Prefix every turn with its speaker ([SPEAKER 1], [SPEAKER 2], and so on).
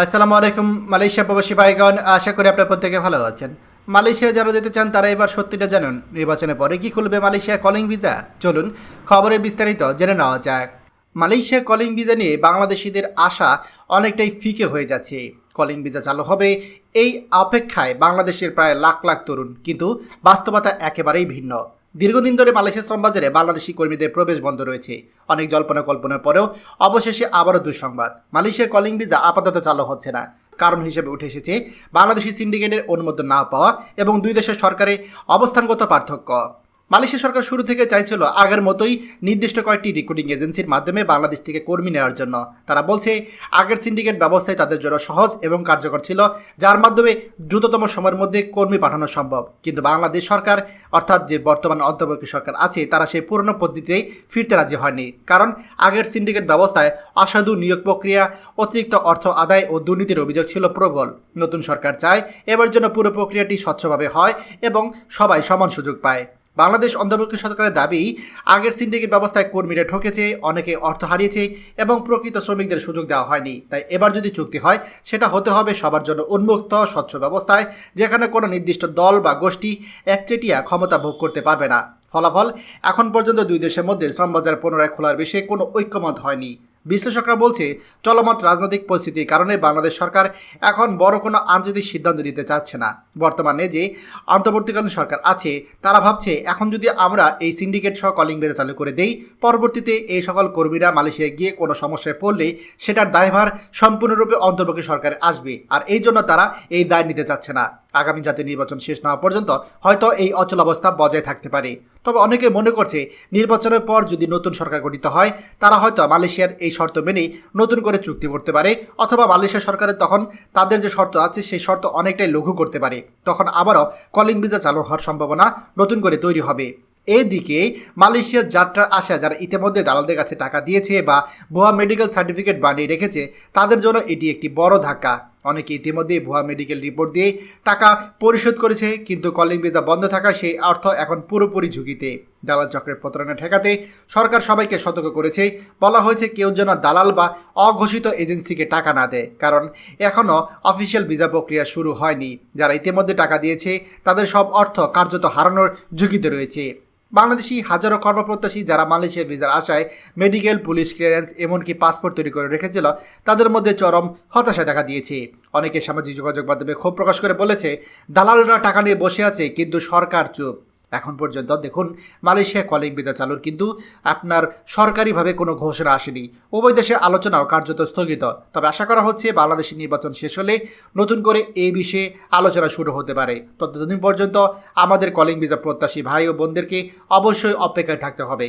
[SPEAKER 1] আসসালামু আলাইকুম, মালয়েশিয়া প্রবাসী ভাইগণ, আশা করি আপনার প্রত্যেকে ভালো আছেন। মালয়েশিয়া যারা যেতে চান, তারা এবার সত্যিটা জানুন। নির্বাচনের পরে কি খুলবে মালয়েশিয়া কলিং ভিসা চলুন খবরে বিস্তারিত জেনে নেওয়া যাক। মালয়েশিয়া কলিং ভিসা নিয়ে বাংলাদেশিদের আশা অনেকটাই ফিকে হয়ে যাচ্ছে। কলিং ভিসা চালু হবে এই অপেক্ষায় বাংলাদেশের প্রায় লাখ লাখ তরুণ, কিন্তু বাস্তবতা একেবারেই ভিন্ন। দীর্ঘদিন ধরে মালয়েশিয়া শ্রম বাজারে বাংলাদেশি কর্মীদের প্রবেশ বন্ধ রয়েছে। অনেক জল্পনা কল্পনার পরেও অবশেষে আবারও দুঃসংবাদ। মালয়েশিয়ার কলিং ভিসা আপাতত চালু হচ্ছে না। কারণ হিসেবে উঠে এসেছে বাংলাদেশি সিন্ডিকেটের অনুমোদন না পাওয়া এবং দুই দেশের সরকারের অবস্থানগত পার্থক্য। মালয়েশিয়া সরকার শুরু থেকে চাইছিল আগের মতোই নির্দিষ্ট কয়েকটি রিক্রুটিং এজেন্সির মাধ্যমে বাংলাদেশ থেকে কর্মী নেওয়ার জন্য। তারা বলছে, আগের সিন্ডিকেট ব্যবস্থায় তাদের জন্য সহজ এবং কার্যকর ছিল, যার মাধ্যমে দ্রুততম সময়ের মধ্যে কর্মী পাঠানো সম্ভব। কিন্তু বাংলাদেশ সরকার, অর্থাৎ যে বর্তমান অন্তর্বর্তী সরকার আছে, তারা সেই পুরনো পদ্ধতিতেই ফিরতে রাজি হয়নি। কারণ আগের সিন্ডিকেট ব্যবস্থায় অসাধু নিয়োগ প্রক্রিয়া, অতিরিক্ত অর্থ আদায় ও দুর্নীতির অভিযোগ ছিল প্রবল। নতুন সরকার চায়, এবার যেন পুরো প্রক্রিয়াটি স্বচ্ছভাবে হয় এবং সবাই সমান সুযোগ পায়। বাংলাদেশ অন্তর্বর্তী সরকারের দাবি, আগের সিন্ডিকেট ব্যবস্থায় কর্মীরা ঠকেছে, অনেকে অর্থ হারিয়েছে এবং প্রকৃত শ্রমিকদের সুযোগ দেওয়া হয়নি। তাই এবার যদি চুক্তি হয়, সেটা হতে হবে সবার জন্য উন্মুক্ত, স্বচ্ছ ব্যবস্থায়, যেখানে কোনো নির্দিষ্ট দল বা গোষ্ঠী একচেটিয়া ক্ষমতা ভোগ করতে পারবে না। ফলাফল, এখন পর্যন্ত দুই দেশের মধ্যে শ্রমবাজার পুনরায় খোলার বিষয়ে কোনো ঐক্যমত হয়নি। বিশ্লেষকরা বলছে, চলমান রাজনৈতিক পরিস্থিতির কারণে বাংলাদেশ সরকার এখন বড় কোনো আন্তর্জাতিক সিদ্ধান্ত নিতে চাচ্ছে না। বর্তমানে যে অন্তর্বর্তীকালীন সরকার আছে, তারা ভাবছে, এখন যদি আমরা এই সিন্ডিকেট সহ কলিং বেজা চালু করে দেই, পরবর্তীতে এই সকল কর্মীরা মালয়েশিয়ায় গিয়ে কোনো সমস্যায় পড়লে সেটার দায়ভার সম্পূর্ণরূপে অন্তর্বর্তী সরকার আসবে। আর এই জন্য তারা এই দায় নিতে চাচ্ছে না। আগামী জাতীয় নির্বাচন শেষ না হওয়া পর্যন্ত হয়তো এই অচল অবস্থা বজায় থাকতে পারে। তবে অনেকে মনে করছে নির্বাচনের পর যদি নতুন সরকার গঠিত হয়, তারা হয়তো মালয়েশিয়ার এই শর্ত মেনেই নতুন করে চুক্তি করতে পারে অথবা মালয়েশিয়া সরকারের তখন তাদের যে শর্ত আছে, সেই শর্ত অনেকটাই লঘু করতে পারে। তখন আবারও কলিং ভিসা চালু হওয়ার সম্ভাবনা নতুন করে তৈরি হবে। এদিকে মালয়েশিয়ার যাত্রার আশা যারা ইতিমধ্যে দালালদের কাছে টাকা দিয়েছে বা ভুয়া মেডিকেল সার্টিফিকেট বানিয়ে রেখেছে, তাদের জন্য এটি একটি বড় ধাক্কা। অনেকে ইতিমধ্যে ভুয়া মেডিকেল রিপোর্ট দিয়ে টাকা পরিশোধ করেছে, কিন্তু কলিং ভিসা বন্ধ থাকা সেই অর্থ এখন পুরোপুরি ঝুঁকিতে। দালাল চক্রের প্রতারণা ঠেকাতে সরকার সবাইকে সতর্ক করেছে। বলা হয়েছে কেউ যেন দালাল বা অঘোষিত এজেন্সিকে টাকা না দেয়, কারণ এখনও অফিসিয়াল ভিসা প্রক্রিয়া শুরু হয়নি। যারা ইতিমধ্যে টাকা দিয়েছে, তাদের সব অর্থ কার্যত হারানোর ঝুঁকিতে রয়েছে। বাংলাদেশি হাজারো কর্মপ্রত্যাশী যারা মালয়েশিয়া ভিসার আশায় মেডিকেল, পুলিশ ক্লিয়ারেন্স এমনকি পাসপোর্ট তৈরি করে রেখেছিল, তাদের মধ্যে চরম হতাশা দেখা দিয়েছে। অনেকে সামাজিক যোগাযোগ মাধ্যমে ক্ষোভ প্রকাশ করে বলেছে, দালালরা টাকা নিয়ে বসে আছে, কিন্তু সরকার চুপ। এখন পর্যন্ত। দেখুন, মালয়েশিয়া কলিং বিদা চালুর কিন্তু আপনার সরকারিভাবে কোনো ঘোষণা আসেনি। উভয় দেশে আলোচনাও কার্যত স্থগিত। তবে আশা করা হচ্ছে বাংলাদেশের নির্বাচন শেষ হলে নতুন করে এই বিষয়ে আলোচনা শুরু হতে পারে। ততদিন পর্যন্ত আমাদের কলিং বিজা প্রত্যাশী ভাই ও বোনদেরকে অবশ্যই অপেক্ষায় থাকতে হবে।